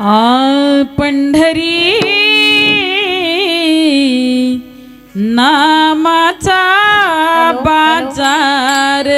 आ पंढरी नामाचा बाजार.